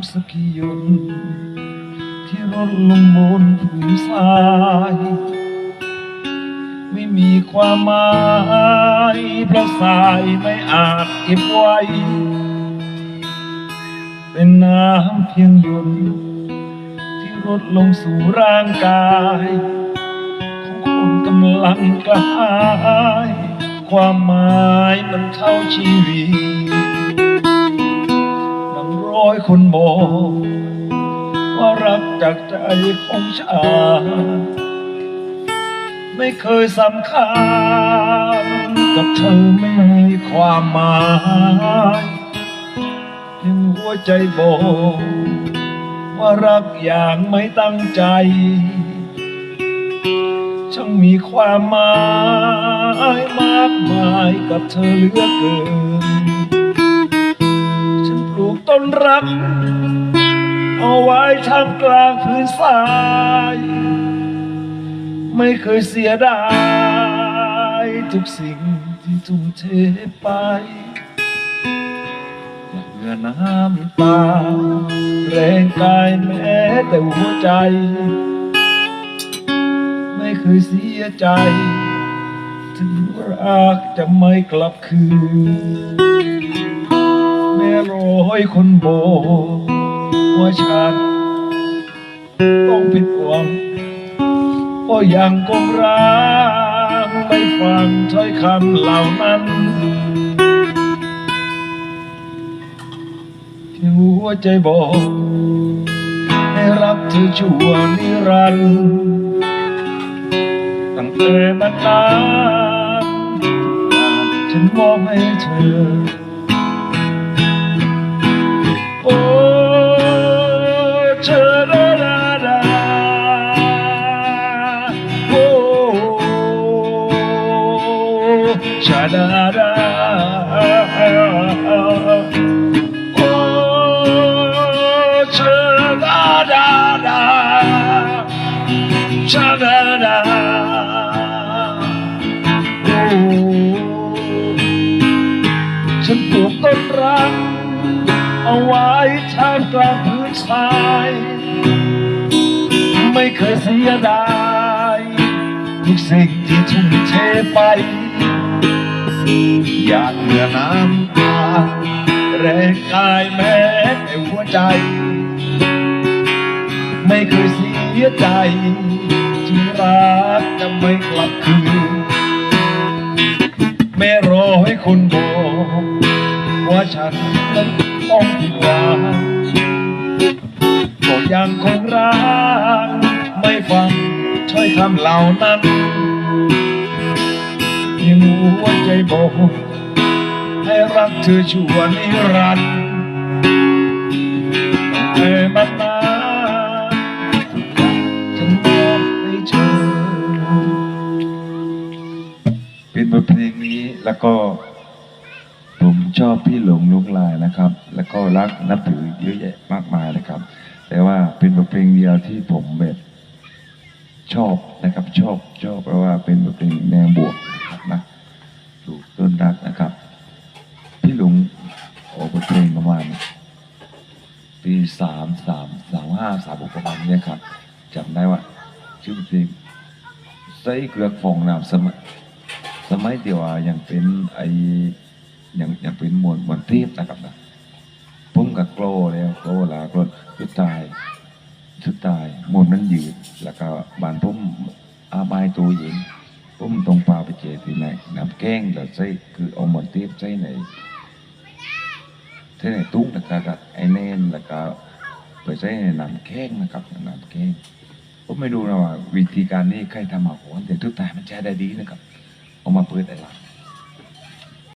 ำสกียนที่ร่นลงบนผืนทราย ไม่มีความหมายเพราะสายไม่อาจเก็บไว้ เป็นน้ำเพียงหยดที่รดลงสู่ร่างกายของคนกำลังกระหาย ความหมายมันเท่าชีวิต ร้อยคนบอกว่ารักจากใจของฉันไม่เคยสำคัญกับเธอไม่มีความหมายเพียงหัวใจบอกว่ารักอย่างไม่ตั้งใจช่างมีความหมายมากมายกับเธอเหลือเกิน ต้นรัก เอาไว้ท่ามกลางพื้นทราย ไม่เคยเสียดายทุกสิ่งที่ทุ่มเทไปอยากเหงื่อน้ำตา แรงกายแม้แต่หัวใจ ไม่เคยเสียใจ ถึงรักจะไม่กลับคืน ม่ร้อยคนบอกว่าฉันต้องผิดหวังก็ยังคงรักไม่ฟังถ้อยคำเหล่านั้นที่หัวใจบอกให้รักเธอชั่วนิรันดร์ตั้งแต่บัดนั้นฉันมอบให้เธอ ชาดาดาโอ้เธอดาดาดาชาดาดาโอ้ฉันปลูกต้นรักเอาไว้ท่ามกลางพื้นทราย ไม่เคยเสียดายทุกสิ่งที่ทุ่มเทไป อยากเหงื่อน้ำตาแรงกายแม้หัวใจ ไม่เคยเสียใจ ที่รักจะไม่กลับคืนแม่รอให้คนบอกว่าฉันนั้นต้องผิดหวังก็ยังคงรัก ไม่ฟังถ้อยคำเหล่านั้น ยังหัวใจบอกให้รักเธอชั่วนิรันดร์ตั้งแต่บัดนั้นฉันมอบให้เธอเป็นบทเพลงนี้แล้วก็ ผมชอบพี่หลงลุกลายนะครับ แล้วก็รักนับถือเยอะแยะมากมายนะครับ แต่ว่าเป็นบทเพลงเดียวที่ผมแบบชอบนะครับชอบชอบเพราะว่าเป็นบทเพลงแนวบวก รับนะถูกต้นรักนะครับพี่หลงออกบทเพลงประมาณปีสามสามสามห้าสามหกประมาณเนี้ยครับจำได้ว่าชื่อเพลงใส่เกลือกฟองน้ำสมัยสมัยเดียวอะยังเป็นไออยังอยังเป็นมวลมวลเทพนะครับนะผมกับโกลแล้วโกลลาโกลสุดท้ายสุดท้ายมวลนั้นยืนแล้วก็บานผมอาบายตัวเอง ผมต้องพาไปเจอที่ไหนน้ำแกงแล้วใช่คือเอามาเทียบใส่ในใส่ในตุ้งแล้วก็กับไอแน่นแล้วก็ไปใช้ในน้ำแกงนะครับน้ำแกงผมไม่รู้นะว่าวิธีการนี้ใครทำมาก่อนแต่ทุกตายมันใช้ได้ดีนะครับ เอามาเปิดได้หลัง